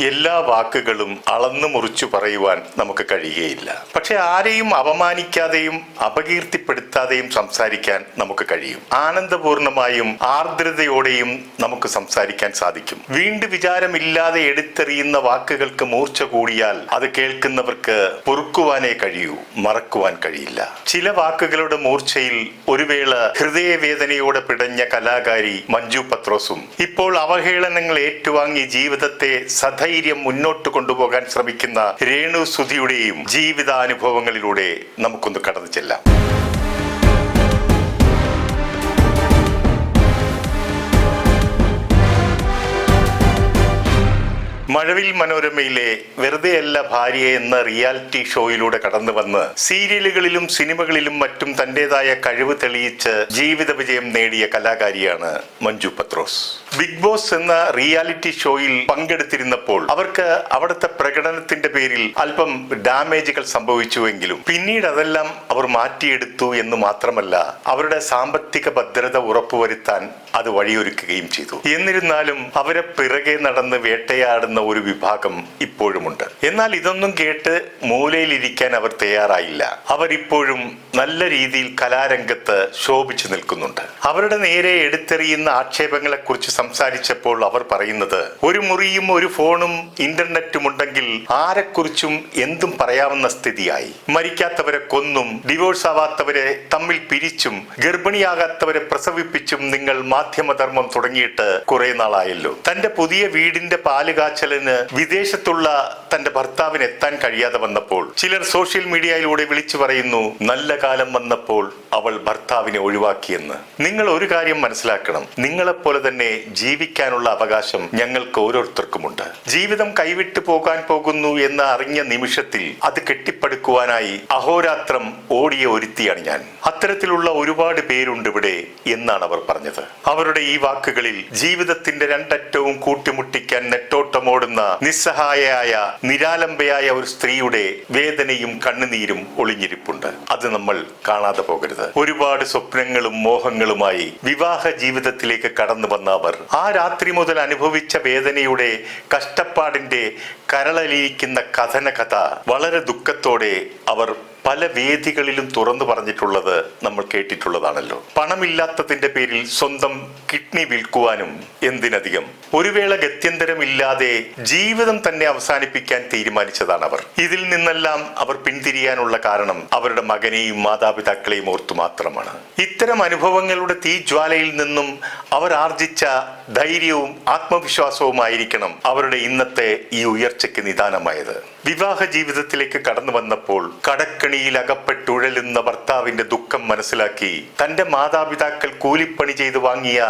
എല്ലാ വാക്കുകളും അളന്നു മുറിച്ചു പറയുവാൻ നമുക്ക് കഴിയുകയില്ല. പക്ഷെ ആരെയും അപമാനിക്കാതെയും അപകീർത്തിപ്പെടുത്താതെയും സംസാരിക്കാൻ നമുക്ക് കഴിയും. ആനന്ദപൂർണമായും ആർദ്രതയോടെയും നമുക്ക് സംസാരിക്കാൻ സാധിക്കും. വീണ്ടും വിചാരമില്ലാതെ എടുത്തെറിയുന്ന വാക്കുകൾക്ക് മൂർച്ച കൂടിയാൽ അത് കേൾക്കുന്നവർക്ക് പൊറുക്കുവാനേ കഴിയൂ മറക്കുവാൻ കഴിയില്ല. ചില വാക്കുകളുടെ മൂർച്ചയിൽ ഒരു വേള ഹൃദയവേദനയോടെ പിടഞ്ഞ കലാകാരി മഞ്ജു പത്രോസും ഇപ്പോൾ അവഹേളനങ്ങൾ ഏറ്റുവാങ്ങി ജീവിതത്തെ സധൈര്യം മുന്നോട്ട് കൊണ്ടുപോകാൻ ശ്രമിക്കുന്ന രേണു സുധിയുടെയും ജീവിതാനുഭവങ്ങളിലൂടെ നമുക്കൊന്ന് കടന്നു ചെല്ലാം. മഴവിൽ മനോരമയിലെ വെറുതെയല്ല ഭാര്യ എന്ന റിയാലിറ്റി ഷോയിലൂടെ കടന്നു വന്ന് സീരിയലുകളിലും സിനിമകളിലും മറ്റും തന്റേതായ കഴിവ് തെളിയിച്ച് ജീവിത വിജയം നേടിയ കലാകാരിയാണ് മഞ്ജു പത്രോസ്. ബിഗ് ബോസ് എന്ന റിയാലിറ്റി ഷോയിൽ പങ്കെടുത്തിരുന്നപ്പോൾ അവർക്ക് അവിടുത്തെ പ്രകടനത്തിന്റെ പേരിൽ അല്പം ഡാമേജുകൾ സംഭവിച്ചുവെങ്കിലും പിന്നീട് അതെല്ലാം അവർ മാറ്റിയെടുത്തു എന്ന് മാത്രമല്ല അവരുടെ സാമ്പത്തിക ഭദ്രത ഉറപ്പുവരുത്താൻ അത് വഴിയൊരുക്കുകയും ചെയ്തു. എന്നിരുന്നാലും അവരെ പിറകെ നടന്ന് വേട്ടയാടുന്ന ഒരു വിഭാഗം ഇപ്പോഴുമുണ്ട്. എന്നാൽ ഇതൊന്നും കേട്ട് മൂലയിലിരിക്കാൻ അവർ തയ്യാറായില്ല. അവർ ഇപ്പോഴും നല്ല രീതിയിൽ കലാരംഗത്ത് ശോഭിച്ചു നിൽക്കുന്നുണ്ട്. അവരുടെ നേരെ എടുത്തെറിയുന്ന ആക്ഷേപങ്ങളെ കുറിച്ച് സംസാരിച്ചപ്പോൾ അവർ പറയുന്നത് ഒരു മുറിയും ഒരു ഫോണും ഇന്റർനെറ്റും ഉണ്ടെങ്കിൽ ആരെക്കുറിച്ചും എന്തും പറയാവുന്ന സ്ഥിതിയായി. മരിക്കാത്തവരെ കൊന്നും ഡിവോഴ്സ് ആവാത്തവരെ തമ്മിൽ പിരിച്ചും ഗർഭിണിയാകാത്തവരെ പ്രസവിപ്പിച്ചും നിങ്ങൾ മാധ്യമധർമ്മം തുടങ്ങിയിട്ട് കുറെ നാളായല്ലോ. തന്റെ പുതിയ വീടിന്റെ പാൽ കാച്ചലിന് വിദേശത്തുള്ള തന്റെ ഭർത്താവിന് എത്താൻ കഴിയാതെ വന്നപ്പോൾ ചിലർ സോഷ്യൽ മീഡിയയിലൂടെ വിളിച്ചു പറയുന്നു നല്ല കാലം വന്നപ്പോൾ അവൾ ഭർത്താവിനെ ഒഴിവാക്കിയെന്ന്. നിങ്ങൾ ഒരു കാര്യം മനസ്സിലാക്കണം. നിങ്ങളെപ്പോലെ തന്നെ ജീവിക്കാനുള്ള അവകാശം ഞങ്ങൾക്ക് ഓരോരുത്തർക്കുമുണ്ട്. ജീവിതം കൈവിട്ടു പോകാൻ പോകുന്നു എന്ന് അറിഞ്ഞ നിമിഷത്തിൽ അത് കെട്ടിപ്പടുക്കുവാനായി അഹോരാത്രം ഓടിയ ഒരുത്തിയാണ് ഞാൻ. അത്തരത്തിലുള്ള ഒരുപാട് പേരുണ്ട് ഇവിടെ എന്നാണ് അവർ പറഞ്ഞത്. അവരുടെ ഈ വാക്കുകളിൽ ജീവിതത്തിന്റെ രണ്ടറ്റവും കൂട്ടിമുട്ടിക്കാൻ നെട്ടോട്ടമോടുന്ന നിസ്സഹായയായ നിരാലംബയായ ഒരു സ്ത്രീയുടെ വേദനയും കണ്ണുനീരും ഒളിഞ്ഞിരിപ്പുണ്ട്. അത് നമ്മൾ കാണാതെ പോകരുത്. ഒരുപാട് സ്വപ്നങ്ങളും മോഹങ്ങളുമായി വിവാഹ ജീവിതത്തിലേക്ക് കടന്നു വന്ന അവർ ആ രാത്രി മുതൽ അനുഭവിച്ച വേദനയുടെ കഷ്ടപ്പാടിന്റെ കരളലിയിക്കുന്ന കഥന കഥ വളരെ ദുഃഖത്തോടെ അവർ പല വേദികളിലും തുറന്നു പറഞ്ഞിട്ടുള്ളത് നമ്മൾ കേട്ടിട്ടുള്ളതാണല്ലോ. പണമില്ലാത്തതിന്റെ പേരിൽ സ്വന്തം കിഡ്നി വിൽക്കുവാനും എന്തിനധികം. ഒരു വേള ഗത്യന്തരമില്ലാതെ ജീവിതം തന്നെ അവസാനിപ്പിക്കാൻ തീരുമാനിച്ചതാണ് അവർ. ഇതിൽ നിന്നെല്ലാം അവർ പിന്തിരിയാനുള്ള കാരണം അവരുടെ മകനെയും മാതാപിതാക്കളെയും ഓർത്തു മാത്രമാണ്. ഇത്തരം അനുഭവങ്ങളുടെ തീജ്വാലയിൽ നിന്നും അവർ ആർജിച്ച ധൈര്യവും ആത്മവിശ്വാസവുമായിരിക്കണം അവരുടെ ഇന്നത്തെ ഈ ഉയർച്ചയ്ക്ക് നിദാനമായത്. വിവാഹ ജീവിതത്തിലേക്ക് കടന്നു വന്നപ്പോൾ കടക്കണിയിൽ അകപ്പെട്ടുഴലുന്ന ഭർത്താവിന്റെ ദുഃഖം മനസ്സിലാക്കി തന്റെ മാതാപിതാക്കൾ കൂലിപ്പണി ചെയ്ത് വാങ്ങിയ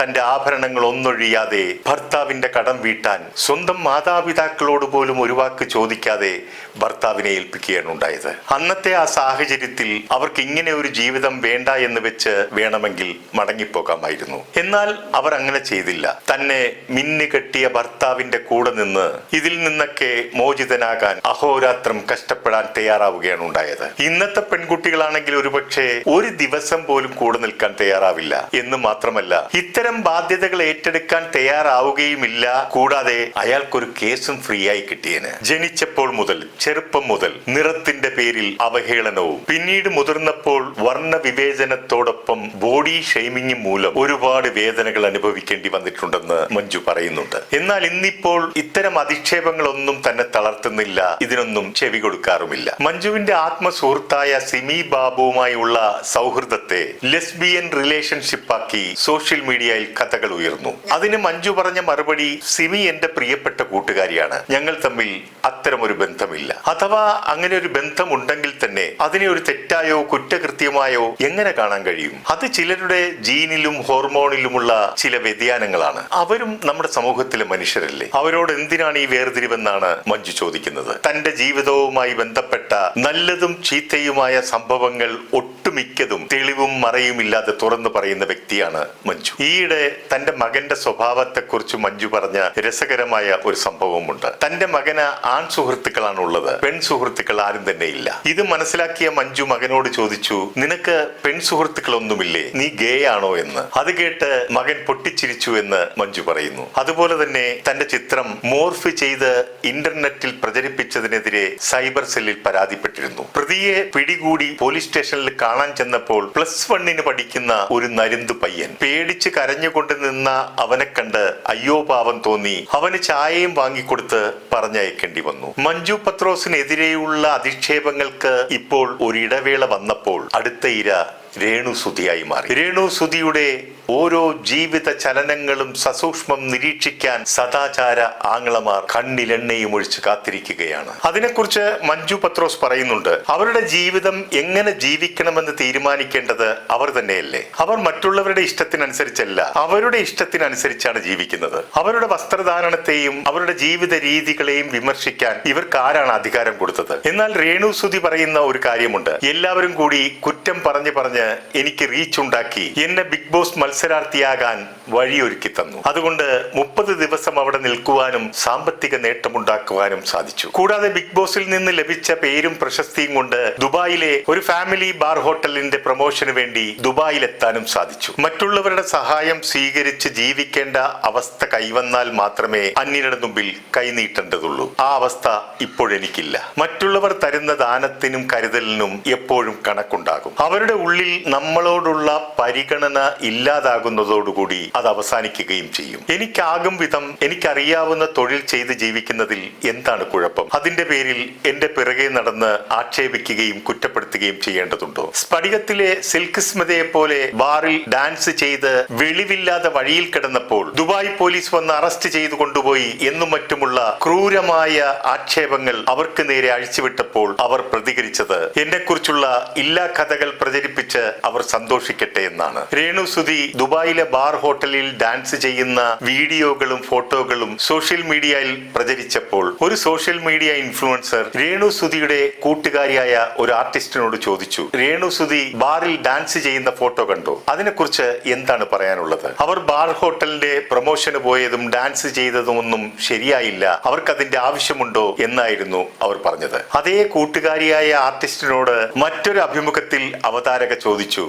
തന്റെ ആഭരണങ്ങൾ ഒന്നൊഴിയാതെ ഭർത്താവിന്റെ കടം വീട്ടാൻ സ്വന്തം മാതാപിതാക്കളോട് പോലും ഒരു വാക്ക് ചോദിക്കാതെ ഭർത്താവിനെ ഏൽപ്പിക്കുകയാണ് ഉണ്ടായത്. അന്നത്തെ ആ സാഹചര്യത്തിൽ അവർക്ക് ഇങ്ങനെ ഒരു ജീവിതം വേണ്ട എന്ന് വെച്ച് വേണമെങ്കിൽ മടങ്ങിപ്പോകാമായിരുന്നു. എന്നാൽ അവർ അങ്ങനെ ചെയ്തില്ല. തന്നെ മിന്നു കെട്ടിയ ഭർത്താവിന്റെ കൂടെ നിന്ന് ഇതിൽ നിന്നൊക്കെ മോചിതനാകാൻ അഹോരാത്രം കഷ്ടപ്പെടാൻ തയ്യാറാവുകയാണ് ഉണ്ടായത്. ഇന്നത്തെ പെൺകുട്ടികളാണെങ്കിൽ ഒരുപക്ഷെ ഒരു ദിവസം പോലും കൂടെ നിൽക്കാൻ തയ്യാറാവില്ല. എന്ന് മാത്രമല്ല ഇത്തരം ബാധ്യതകൾ ഏറ്റെടുക്കാൻ തയ്യാറാവുകയുമില്ല. കൂടാതെ അയാൾക്കൊരു കേസും ഫ്രീ ആയി കിട്ടിയേന്. ജനിച്ചപ്പോൾ മുതൽ ചെറുപ്പം മുതൽ നിറത്തിന്റെ പേരിൽ അവഹേളനവും. പിന്നീട് മുതിർന്നപ്പോൾ വർണ വിവേചനത്തോടൊപ്പം ബോഡി ഷെയ്മിംഗ് മൂലം ഒരുപാട് വേദനകൾ അനുഭവിക്കേണ്ടി വന്നിട്ടുണ്ടെന്ന് മഞ്ജു പറയുന്നുണ്ട്. എന്നാൽ ഇന്നിപ്പോൾ ഇത്തരം അധിക്ഷേപങ്ങളൊന്നും തന്നെ തളർത്തുന്നില്ല. ഇതിനൊന്നും ചെവി കൊടുക്കാറുമില്ല. മഞ്ജുവിന്റെ ആത്മസുഹൃത്തായ സിമി ബാബുവുമായുള്ള സൗഹൃദത്തെ ലെസ്ബിയൻ റിലേഷൻഷിപ്പാക്കി സോഷ്യൽ മീഡിയയിൽ കഥകൾ ഉയർന്നു. അതിന് മഞ്ജു പറഞ്ഞ മറുപടി സിമി എന്റെ പ്രിയപ്പെട്ട കൂട്ടുകാരിയാണ്. ഞങ്ങൾ തമ്മിൽ അത്തരമൊരു ബന്ധമില്ല. അഥവാ അങ്ങനെ ഒരു ബന്ധം ഉണ്ടെങ്കിൽ തന്നെ അതിനെ ഒരു തെറ്റായോ കുറ്റകൃത്യമായോ എങ്ങനെ കാണാൻ കഴിയും? അത് ചിലരുടെ ജീനിലും ഹോർമോണിലുമുള്ള ചില വ്യതിയാനങ്ങളാണ്. അവരും നമ്മുടെ സമൂഹത്തിലെ മനുഷ്യരല്ലേ. അവരോട് എന്തിനാണ് ഈ വേർതിരിവെന്നാണ് മഞ്ജു ചോദിക്കുന്നത്. തന്റെ ജീവിതവുമായി ബന്ധപ്പെട്ട നല്ലതും ചീത്തയുമായ സംഭവങ്ങൾ ഒട്ടുമിക്കതും തെളിവും മറയുമില്ലാതെ തുറന്നു പറയുന്ന വ്യക്തിയാണ് മഞ്ജു. ഈയിടെ തന്റെ മകന്റെ സ്വഭാവത്തെക്കുറിച്ച് മഞ്ജു പറഞ്ഞ രസകരമായ ഒരു സംഭവമുണ്ട് തന്റെ മകന് ആൺ സുഹൃത്തുക്കളാണ് പെൺ സുഹൃത്തുക്കൾ ആരും തന്നെ ഇല്ല. ഇത് മനസ്സിലാക്കിയ മഞ്ജു മകനോട് ചോദിച്ചു നിനക്ക് പെൺ സുഹൃത്തുക്കളൊന്നുമില്ലേ? നീ ഗേ ആണോ എന്ന്? അത് കേട്ട് മകൻ പൊട്ടിച്ചിരിച്ചു എന്ന് മഞ്ജു പറയുന്നു. അതുപോലെ തന്നെ തന്റെ ചിത്രം മോർഫ് ചെയ്ത് ഇന്റർനെറ്റിൽ പ്രചരിപ്പിച്ചതിനെതിരെ സൈബർ സെല്ലിൽ പരാതിപ്പെട്ടിരുന്നു. പ്രതിയെ പിടികൂടി പോലീസ് സ്റ്റേഷനിൽ കാണാൻ ചെന്നപ്പോൾ പ്ലസ് വണ്ണിന് പഠിക്കുന്ന ഒരു നരുന്ത് പയ്യൻ പേടിച്ച് കരഞ്ഞുകൊണ്ട് നിന്ന അവനെ കണ്ട് അയ്യോ പാവം തോന്നി. അവന് ചായയും വാങ്ങിക്കൊടുത്ത് പറഞ്ഞയക്കേണ്ടി വന്നു. മഞ്ജു പത്രോസിനെതിരെയുള്ള അധിക്ഷേപങ്ങൾക്ക് ഇപ്പോൾ ഒരിടവേള വന്നപ്പോൾ അടുത്ത ഇര രേണു സുധിയായി മാറി. രേണു സുധിയുടെ ഓരോ ജീവിത ചലനങ്ങളും സസൂക്ഷ്മം നിരീക്ഷിക്കാൻ സദാചാര ആംഗ്ലമാർ കണ്ണിലെണ്ണയും ഒഴിച്ച് കാത്തിരിക്കുകയാണ്. അതിനെക്കുറിച്ച് മഞ്ജു പത്രോസ് പറയുന്നുണ്ട് അവരുടെ ജീവിതം എങ്ങനെ ജീവിക്കണമെന്ന് തീരുമാനിക്കേണ്ടത് അവർ തന്നെയല്ലേ. അവർ മറ്റുള്ളവരുടെ ഇഷ്ടത്തിനനുസരിച്ചല്ല അവരുടെ ഇഷ്ടത്തിനനുസരിച്ചാണ് ജീവിക്കുന്നത്. അവരുടെ വസ്ത്രധാരണത്തെയും അവരുടെ ജീവിത രീതികളെയും വിമർശിക്കാൻ ഇവർക്ക് ആരാണ് അധികാരം കൊടുത്തത്. എന്നാൽ രേണു സുധി പറയുന്ന ഒരു കാര്യമുണ്ട് എല്ലാവരും കൂടി കുറ്റം പറഞ്ഞു പറഞ്ഞ് എനിക്ക് റീച്ച് ഉണ്ടാക്കി എന്നെ ബിഗ് ബോസ് മത്സരാർത്ഥിയാകാൻ വഴിയൊരുക്കി തന്നു. അതുകൊണ്ട് മുപ്പത് ദിവസം അവിടെ നിൽക്കുവാനും സാമ്പത്തിക നേട്ടമുണ്ടാക്കുവാനും സാധിച്ചു. കൂടാതെ ബിഗ് ബോസിൽ നിന്ന് ലഭിച്ച പേരും പ്രശസ്തിയും കൊണ്ട് ദുബായിലെ ഒരു ഫാമിലി ബാർ ഹോട്ടലിന്റെ പ്രൊമോഷന് വേണ്ടി ദുബായിലെത്താനും സാധിച്ചു. മറ്റുള്ളവരുടെ സഹായം സ്വീകരിച്ച് ജീവിക്കേണ്ട അവസ്ഥ കൈവന്നാൽ മാത്രമേ അന്യരുടെ മുമ്പിൽ കൈനീട്ടേണ്ടതുള്ളൂ ആ അവസ്ഥ ഇപ്പോഴെനിക്കില്ല. മറ്റുള്ളവർ തരുന്ന ദാനത്തിനും കരുതലിനും എപ്പോഴും കണക്കുണ്ടാകും. അവരുടെ ഉള്ളിൽ നമ്മളോടുള്ള പരിഗണന ഇല്ലാതാകുന്നതോടുകൂടി അത് അവസാനിക്കുകയും ചെയ്യും. എനിക്കാകും വിധം എനിക്കറിയാവുന്ന തൊഴിൽ ചെയ്ത് ജീവിക്കുന്നതിൽ എന്താണ് കുഴപ്പം? അതിന്റെ പേരിൽ എന്റെ പിറകെ നടന്ന് ആക്ഷേപിക്കുകയും കുറ്റപ്പെടുത്തുകയും ചെയ്യേണ്ടതുണ്ടോ? സ്ഫടികത്തിലെ സിൽക്ക് സ്മിതയെ പോലെ ബാറിൽ ഡാൻസ് ചെയ്ത് വെളിവില്ലാതെ വഴിയിൽ കിടന്നപ്പോൾ ദുബായ് പോലീസ് വന്ന് അറസ്റ്റ് ചെയ്തു കൊണ്ടുപോയി എന്നും മറ്റുമുള്ള ക്രൂരമായ ആക്ഷേപങ്ങൾ അവർക്ക് നേരെ അഴിച്ചുവിട്ടപ്പോൾ അവർ പ്രതികരിച്ചത് എന്നെക്കുറിച്ചുള്ള ഇല്ലാ കഥകൾ പ്രചരിപ്പിച്ച് അവർ സന്തോഷിക്കട്ടെ എന്നാണ്. രേണു സുധി ദുബായിലെ ബാർ ഹോട്ടലിൽ ഡാൻസ് ചെയ്യുന്ന വീഡിയോകളും ഫോട്ടോകളും സോഷ്യൽ മീഡിയയിൽ പ്രചരിച്ചപ്പോൾ ഒരു സോഷ്യൽ മീഡിയ ഇൻഫ്ലുവൻസർ രേണു സുധിയുടെ കൂട്ടുകാരിയായ ഒരു ആർട്ടിസ്റ്റിനോട് ചോദിച്ചു രേണു സുധി ബാറിൽ ഡാൻസ് ചെയ്യുന്ന ഫോട്ടോ കണ്ടു? അതിനെക്കുറിച്ച് എന്താണ് പറയാനുള്ളത്? അവർ ബാർ ഹോട്ടലിന്റെ പ്രൊമോഷന് പോയതും ഡാൻസ് ചെയ്തതും ഒന്നും ശരിയായില്ല അവർക്ക് അതിന്റെ ആവശ്യമുണ്ടോ എന്നായിരുന്നു അവർ പറഞ്ഞത്. അതേ കൂട്ടുകാരിയായ ആർട്ടിസ്റ്റിനോട് മറ്റൊരു അഭിമുഖത്തിൽ അവതാരക ചോദിച്ചു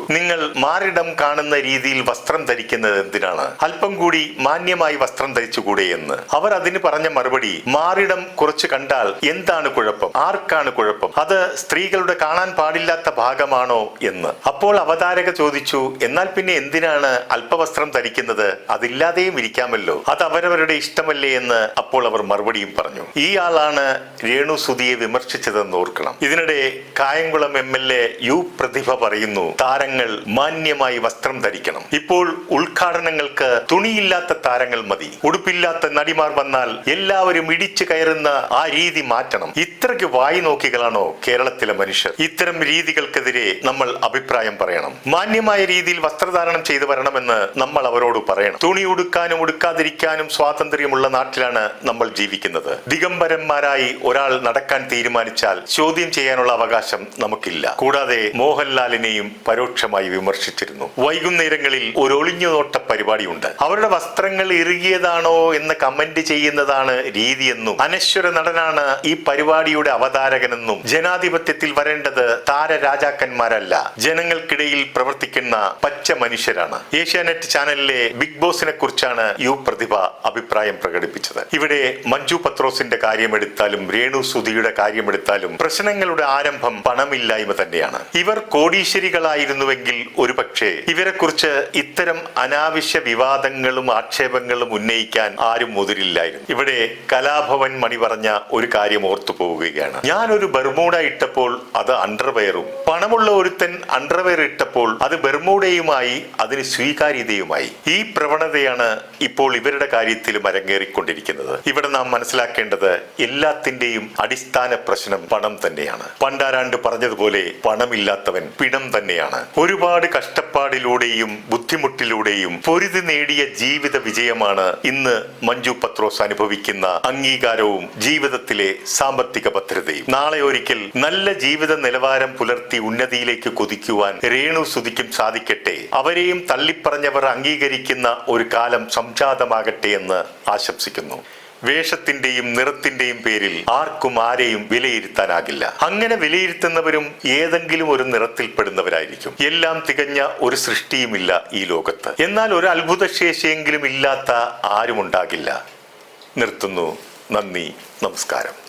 നിങ്ങൾ മാറിടം കാണുന്ന രീതിയിൽ വസ്ത്രം ധരിക്കുന്നത് എന്തിനാണ്? അല്പം കൂടി മാന്യമായി വസ്ത്രം ധരിച്ചുകൂടെ എന്ന്. അവർ അതിന് പറഞ്ഞ മറുപടി മാറിടം കുറച്ച് കണ്ടാൽ എന്താണ് കുഴപ്പം? ആർക്കാണ് കുഴപ്പം? അത് സ്ത്രീകളുടെ കാണാൻ പാടില്ലാത്ത ഭാഗമാണോ എന്ന്. അപ്പോൾ അവതാരക ചോദിച്ചു എന്നാൽ പിന്നെ എന്തിനാണ് അല്പവസ്ത്രം ധരിക്കുന്നത്? അതില്ലാതെയും ഇരിക്കാമല്ലോ. അത് അവരവരുടെ ഇഷ്ടമല്ലേ എന്ന്? അപ്പോൾ അവർ മറുപടിയും പറഞ്ഞു ഈ ആളാണ് രേണു സുധിയെ വിമർശിച്ചതെന്ന് ഓർക്കണം. ഇതിനിടെ Kayamkulam M L A U Prathibha പറയുന്നു താരങ്ങൾ മാന്യമായി വസ്ത്രം ധരിക്കണം. ഇപ്പോൾ ഉദ്ഘാടനങ്ങൾക്ക് തുണിയില്ലാത്ത താരങ്ങൾ മതി. ഉടുപ്പില്ലാത്ത നടിമാർ വന്നാൽ എല്ലാവരും ഇടിച്ചു കയറുന്ന ആ രീതി മാറ്റണം. ഇത്രയ്ക്ക് വായി നോക്കികളാണോ കേരളത്തിലെ മനുഷ്യർ? ഇത്തരം രീതികൾക്കെതിരെ നമ്മൾ അഭിപ്രായം പറയണം. മാന്യമായ രീതിയിൽ വസ്ത്രധാരണം ചെയ്തു വരണമെന്ന് നമ്മൾ അവരോട് പറയണം. തുണി ഉടുക്കാനും ഉടുക്കാതിരിക്കാനും സ്വാതന്ത്ര്യമുള്ള നാട്ടിലാണ് നമ്മൾ ജീവിക്കുന്നത്. ദിഗംബരന്മാരായി ഒരാൾ നടക്കാൻ തീരുമാനിച്ചാൽ ചോദ്യം ചെയ്യാനുള്ള അവകാശം നമുക്കില്ല. കൂടാതെ മോഹൻലാലിനെയും പരോക്ഷമായി വിമർശിച്ചിരുന്നു. വൈകുന്നേരങ്ങളിൽ ഒരു ഒളിഞ്ഞുനോട്ട പരിപാടിയുണ്ട്. അവരുടെ വസ്ത്രങ്ങൾ ഇറുകിയതാണോ എന്ന് കമന്റ് ചെയ്യുന്നതാണ് രീതിയെന്നും അനശ്വര നടനാണ് ഈ പരിപാടിയുടെ അവതാരകനെന്നും ജനാധിപത്യത്തിൽ വരേണ്ടത് താരരാജാക്കന്മാരല്ല ജനങ്ങൾക്കിടയിൽ പ്രവർത്തിക്കുന്ന പച്ച മനുഷ്യരാണ്. ഏഷ്യാനെറ്റ് ചാനലിലെ ബിഗ് ബോസിനെ കുറിച്ചാണ് യു പ്രതിഭ അഭിപ്രായം പ്രകടിപ്പിച്ചത്. ഇവിടെ മഞ്ജു പത്രോസിന്റെ കാര്യമെടുത്താലും രേണു സുധിയുടെ കാര്യമെടുത്താലും പ്രശ്നങ്ങളുടെ ആരംഭം പണമില്ലായ്മ തന്നെയാണ്. ഇവർ കോടീശ്വരികളായിരുന്നുവെങ്കിൽ ഒരുപക്ഷെ ഇവരെക്കുറിച്ച് ഇത്തരം അനാവശ്യ വിവാദങ്ങളും ആക്ഷേപങ്ങളും ഉന്നയിക്കാൻ ആരും മുതിരില്ലായിരുന്നു. ഇവിടെ കലാഭവൻ മണി പറഞ്ഞ ഒരു കാര്യം ഓർത്തു പോവുകയാണ്. ഞാനൊരു ബർമൂഡ ഇട്ടപ്പോൾ അത് അണ്ടർവെയറും. പണമുള്ള ഒരുത്തൻ അണ്ടർവെയർ ഇട്ടപ്പോൾ അത് ബർമൂഡയുമായി അതിന് സ്വീകാര്യതയുമായി. ഈ പ്രവണതയാണ് ഇപ്പോൾ ഇവരുടെ കാര്യത്തിൽ അരങ്ങേറിക്കൊണ്ടിരിക്കുന്നത്. ഇവിടെ നാം മനസ്സിലാക്കേണ്ടത് എല്ലാത്തിന്റെയും അടിസ്ഥാന പ്രശ്നം പണം തന്നെയാണ്. പണ്ടാരാണ്ട് പറഞ്ഞതുപോലെ പണമില്ലാത്തവൻ പിണം തന്നെയാണ്. ഒരുപാട് കഷ്ടപ്പാടിലൂടെയും ബുദ്ധിമുട്ടിലൂടെയും പൊരുതി നേടിയ ജീവിത വിജയമാണ് ഇന്ന് മഞ്ജു പത്രോസ് അനുഭവിക്കുന്ന അംഗീകാരവും ജീവിതത്തിലെ സാമ്പത്തിക ഭദ്രതയും. നാളെ ഒരിക്കൽ നല്ല ജീവിത നിലവാരം പുലർത്തി ഉന്നതിയിലേക്ക് കൊതിക്കുവാൻ രേണു സുതിക്കും സാധിക്കട്ടെ. അവരെയും തള്ളിപ്പറഞ്ഞവർ അംഗീകരിക്കുന്ന ഒരു കാലം സംജാതമാകട്ടെ എന്ന് ആശംസിക്കുന്നു. വേഷത്തിന്റെയും നിറത്തിന്റെയും പേരിൽ ആർക്കും ആരെയും വിലയിരുത്താനാകില്ല. അങ്ങനെ വിലയിരുത്തുന്നവരും ഏതെങ്കിലും ഒരു നിറത്തിൽപ്പെടുന്നവരായിരിക്കും. എല്ലാം തികഞ്ഞ ഒരു സൃഷ്ടിയുമില്ല ഈ ലോകത്ത്. എന്നാൽ ഒരു അത്ഭുതശേഷിയെങ്കിലും ഇല്ലാത്ത ആരുമുണ്ടാകില്ല. നിർത്തുന്നു. നന്ദി. നമസ്കാരം.